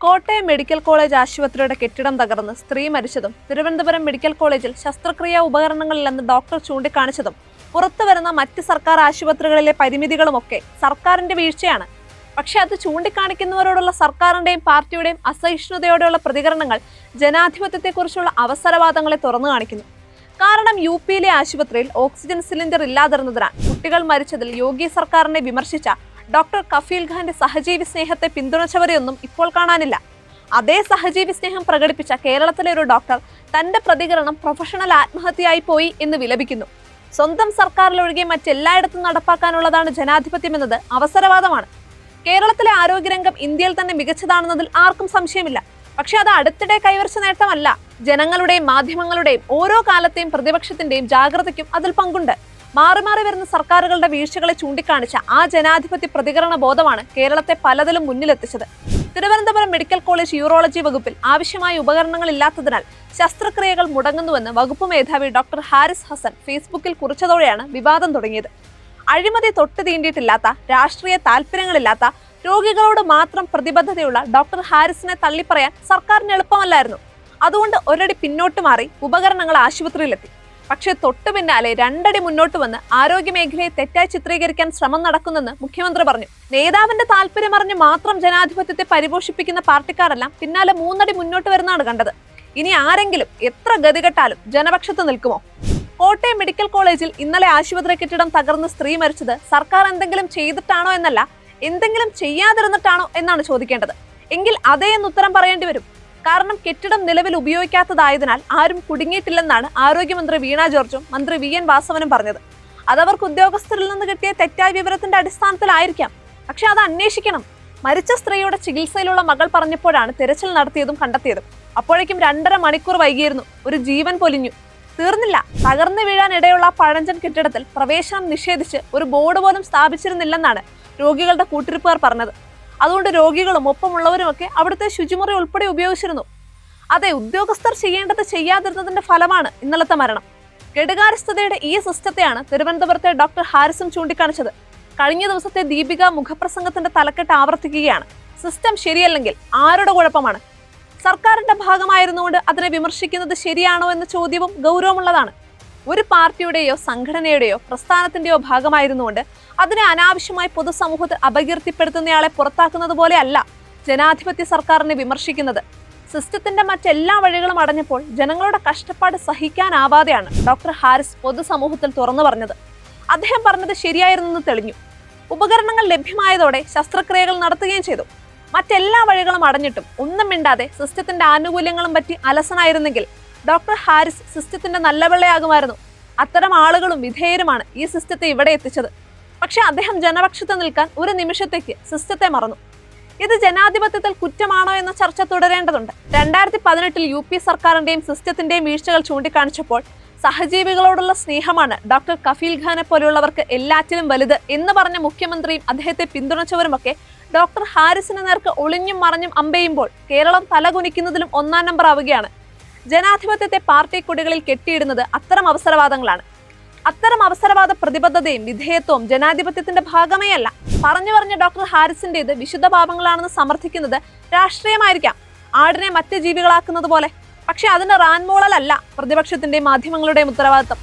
Kottayam medical college ആശുപത്രിയുടെ കെട്ടിടം തകർന്ന് സ്ത്രീ മരിച്ചതും തിരുവനന്തപുരം മെഡിക്കൽ കോളേജിൽ ശസ്ത്രക്രിയാ ഉപകരണങ്ങളില്ലെന്ന് ഡോക്ടർ ചൂണ്ടിക്കാണിച്ചതും. പുറത്തു വരുന്ന മറ്റ് സർക്കാർ ആശുപത്രികളിലെ പരിമിതികളുമൊക്കെ സർക്കാരിന്റെ വീഴ്ചയാണ്. പക്ഷെ അത് ചൂണ്ടിക്കാണിക്കുന്നവരോടുള്ള സർക്കാരിന്റെയും പാർട്ടിയുടെയും അസഹിഷ്ണുതയോടെയുള്ള പ്രതികരണങ്ങൾ ജനാധിപത്യത്തെക്കുറിച്ചുള്ള അവസരവാദങ്ങളെ തുറന്നു കാണിക്കുന്നു. കാരണം യു പിയിലെ ആശുപത്രിയിൽ ഓക്സിജൻ സിലിണ്ടർ ഇല്ലാതിരുന്നതിനാൽ കുട്ടികൾ മരിച്ചതിൽ യോഗി സർക്കാരിനെ വിമർശിച്ച ഡോക്ടർ കഫീൽ ഖാന്റെ സഹജീവി സ്നേഹത്തെ പിന്തുണച്ചവരെയൊന്നും ഇപ്പോൾ കാണാനില്ല. അതേ സഹജീവി സ്നേഹം പ്രകടിപ്പിച്ച കേരളത്തിലെ ഒരു ഡോക്ടർ തന്റെ പ്രതികരണം പ്രൊഫഷണൽ ആത്മഹത്യയായി പോയി എന്ന് വിലപിക്കുന്നു. സ്വന്തം സർക്കാരിലൊഴികെ മറ്റെല്ലായിടത്തും നടപ്പാക്കാനുള്ളതാണ് ജനാധിപത്യം എന്നത് അവസരവാദമാണ്. കേരളത്തിലെ ആരോഗ്യരംഗം ഇന്ത്യയിൽ തന്നെ മികച്ചതാണെന്നതിൽ ആർക്കും സംശയമില്ല. പക്ഷെ അത് അടുത്തിടെ കൈവരിച്ച നേട്ടമല്ല. ജനങ്ങളുടെയും മാധ്യമങ്ങളുടെയും ഓരോ കാലത്തെയും പ്രതിപക്ഷത്തിന്റെയും ജാഗ്രതയ്ക്കും അതിൽ പങ്കുണ്ട്. മാറി മാറി വരുന്ന സർക്കാരുകളുടെ വീഴ്ചകളെ ചൂണ്ടിക്കാണിച്ച ആ ജനാധിപത്യ പ്രതികരണ ബോധമാണ് കേരളത്തെ പലതിലും മുന്നിലെത്തിച്ചത്. തിരുവനന്തപുരം മെഡിക്കൽ കോളേജ് യൂറോളജി വകുപ്പിൽ ആവശ്യമായ ഉപകരണങ്ങൾ ഇല്ലാത്തതിനാൽ ശസ്ത്രക്രിയകൾ മുടങ്ങുന്നുവെന്ന് വകുപ്പ് മേധാവി ഡോക്ടർ ഹാരിസ് ഹസൻ ഫേസ്ബുക്കിൽ കുറിച്ചതോടെയാണ് വിവാദം തുടങ്ങിയത്. അഴിമതി തൊട്ട് തീണ്ടിയിട്ടില്ലാത്ത രാഷ്ട്രീയ താല്പര്യങ്ങളില്ലാത്ത രോഗികളോട് മാത്രം പ്രതിബദ്ധതയുള്ള ഡോക്ടർ ഹാരിസിനെ തള്ളിപ്പറയാൻ സർക്കാരിന് എളുപ്പമല്ലായിരുന്നു. അതുകൊണ്ട് ഒരടി പിന്നോട്ട് മാറി ഉപകരണങ്ങൾ ആശുപത്രിയിലെത്തി. പക്ഷേ തൊട്ടു പിന്നാലെ രണ്ടടി മുന്നോട്ട് വന്ന് ആരോഗ്യ മേഖലയെ തെറ്റായി ചിത്രീകരിക്കാൻ ശ്രമം നടക്കുന്നെന്ന് മുഖ്യമന്ത്രി പറഞ്ഞു. നേതാവിന്റെ താല്പര്യം അറിഞ്ഞ് മാത്രം ജനാധിപത്യത്തെ പരിപോഷിപ്പിക്കുന്ന പാർട്ടിക്കാരെല്ലാം പിന്നാലെ മൂന്നടി മുന്നോട്ട് വരുന്നതാണ് കണ്ടത്. ഇനി ആരെങ്കിലും എത്ര ഗതികെട്ടാലും ജനപക്ഷത്ത് നിൽക്കുമോ? കോട്ടയം മെഡിക്കൽ കോളേജിൽ ഇന്നലെ ആശുപത്രി കെട്ടിടം തകർന്ന് സ്ത്രീ മരിച്ചത് സർക്കാർ എന്തെങ്കിലും ചെയ്തിട്ടാണോ എന്നല്ല എന്തെങ്കിലും ചെയ്യാതിരുന്നിട്ടാണോ എന്നാണ് ചോദിക്കേണ്ടത്. എങ്കിൽ അതേ എന്ന് ഉത്തരം പറയേണ്ടി വരും. കാരണം കെട്ടിടം നിലവിൽ ഉപയോഗിക്കാത്തതായതിനാൽ ആരും കുടുങ്ങിയിട്ടില്ലെന്നാണ് ആരോഗ്യമന്ത്രി വീണ ജോർജും മന്ത്രി വി എൻ വാസവനും പറഞ്ഞത്. അതവർക്ക് ഉദ്യോഗസ്ഥരിൽ നിന്ന് കിട്ടിയ തെറ്റായ വിവരത്തിന്റെ അടിസ്ഥാനത്തിലായിരിക്കാം. പക്ഷെ അത് അന്വേഷിക്കണം. മരിച്ച സ്ത്രീയുടെ ചികിത്സയിലുള്ള മകൾ പറഞ്ഞപ്പോഴാണ് തിരച്ചിൽ നടത്തിയതും കണ്ടെത്തിയതും. അപ്പോഴേക്കും രണ്ടര മണിക്കൂർ വൈകിയിരുന്നു. ഒരു ജീവൻ പൊലിഞ്ഞു. തീർന്നില്ല. തകർന്നു വീഴാൻ ഇടയുള്ള പഴഞ്ചൻ കെട്ടിടത്തിൽ പ്രവേശനം നിഷേധിച്ച് ഒരു ബോർഡ് പോലും സ്ഥാപിച്ചിരുന്നില്ലെന്നാണ് രോഗികളുടെ കൂട്ടിരിപ്പുകാർ പറഞ്ഞത്. അതുകൊണ്ട് രോഗികളും ഒപ്പമുള്ളവരും ഒക്കെ അവിടുത്തെ ശുചിമുറി ഉൾപ്പെടെ ഉപയോഗിച്ചിരുന്നു. അതെ ഉദ്യോഗസ്ഥർ ചെയ്യേണ്ടത് ചെയ്യാതിരുന്നതിന്റെ ഫലമാണ് ഇന്നലത്തെ മരണം. കെടുകാരസ്ഥതയുടെ ഈ സിസ്റ്റത്തെയാണ് തിരുവനന്തപുരത്തെ ഡോക്ടർ ഹാരിസും ചൂണ്ടിക്കാണിച്ചത്. കഴിഞ്ഞ ദിവസത്തെ ദീപിക മുഖപ്രസംഗത്തിന്റെ തലക്കെട്ട് ആവർത്തിക്കുകയാണ്. സിസ്റ്റം ശരിയല്ലെങ്കിൽ ആരുടെ കുഴപ്പമാണ്? സർക്കാരിന്റെ ഭാഗമായിരുന്നുകൊണ്ട് അതിനെ വിമർശിക്കുന്നത് ശരിയാണോ എന്ന ചോദ്യവും ഗൗരവമുള്ളതാണ്. ഒരു പാർട്ടിയുടെയോ സംഘടനയുടെയോ പ്രസ്ഥാനത്തിന്റെയോ ഭാഗമായിരുന്നുകൊണ്ട് അതിനെ അനാവശ്യമായി പൊതുസമൂഹത്തിൽ അപകീർത്തിപ്പെടുത്തുന്നയാളെ പുറത്താക്കുന്നത് പോലെ അല്ല ജനാധിപത്യ സർക്കാരിനെ വിമർശിക്കുന്നത്. സിസ്റ്റത്തിന്റെ മറ്റെല്ലാ വഴികളും അടഞ്ഞപ്പോൾ ജനങ്ങളുടെ കഷ്ടപ്പാട് സഹിക്കാനാവാതെയാണ് ഡോക്ടർ ഹാരിസ് പൊതുസമൂഹത്തിൽ തുറന്നു പറഞ്ഞത്. അദ്ദേഹം പറഞ്ഞത് ശരിയായിരുന്നെന്ന് തെളിഞ്ഞു. ഉപകരണങ്ങൾ ലഭ്യമായതോടെ ശസ്ത്രക്രിയകൾ നടത്തുകയും ചെയ്തു. മറ്റെല്ലാ വഴികളും അടഞ്ഞിട്ടും ഒന്നും മിണ്ടാതെ സിസ്റ്റത്തിന്റെ ആനുകൂല്യങ്ങളും പറ്റി അലസനായിരുന്നെങ്കിൽ ഡോക്ടർ ഹാരിസ് സിസ്റ്റത്തിന്റെ നല്ല വെള്ളയാകുമായിരുന്നു അത്തരം ആളുകളും വിധേയരുമാണ് ഈ സിസ്റ്റത്തെ ഇവിടെ എത്തിച്ചത്. പക്ഷെ അദ്ദേഹം ജനപക്ഷത്ത് നിൽക്കാൻ ഒരു നിമിഷത്തേക്ക് സിസ്റ്റത്തെ മറന്നു. ഇത് ജനാധിപത്യത്തിൽ കുറ്റമാണോ എന്ന ചർച്ച തുടരേണ്ടതുണ്ട്. രണ്ടായിരത്തി പതിനെട്ടിൽ യു പി സർക്കാരിന്റെയും സിസ്റ്റത്തിന്റെയും വീഴ്ചകൾ ചൂണ്ടിക്കാണിച്ചപ്പോൾ സഹജീവികളോടുള്ള സ്നേഹമാണ് ഡോക്ടർ കഫീൽ ഖാനെ പോലെയുള്ളവർക്ക് എല്ലാറ്റിലും വലുത് എന്ന് പറഞ്ഞ മുഖ്യമന്ത്രിയും അദ്ദേഹത്തെ പിന്തുണച്ചവരുമൊക്കെ ഡോക്ടർ ഹാരിസിന് നേർക്ക് ഒളിഞ്ഞും മറിഞ്ഞും അമ്പെയ്യുമ്പോൾ കേരളം തലകുനിക്കുന്നതിലും ഒന്നാം നമ്പർ ആവുകയാണ് ജനാധിപത്യത്തെ പാർട്ടി കൊടികളിൽ കെട്ടിയിടുന്നത് അത്തരം അവസരവാദങ്ങളാണ്. അത്തരം അവസരവാദ പ്രതിബദ്ധതയും വിധേയത്വവും ജനാധിപത്യത്തിന്റെ ഭാഗമേ അല്ല. പറഞ്ഞു പറഞ്ഞ ഡോക്ടർ ഹാരിസിന്റെ ഇത് വിശുദ്ധ പാപങ്ങളാണെന്ന് സമർത്ഥിക്കുന്നത് രാഷ്ട്രീയമായിരിക്കാം. ആടിനെ മറ്റ് ജീവികളാക്കുന്നത് പോലെ. പക്ഷെ അതിന് റാൻമോളലല്ല പ്രതിപക്ഷത്തിന്റെയും മാധ്യമങ്ങളുടെയും ഉത്തരവാദിത്തം.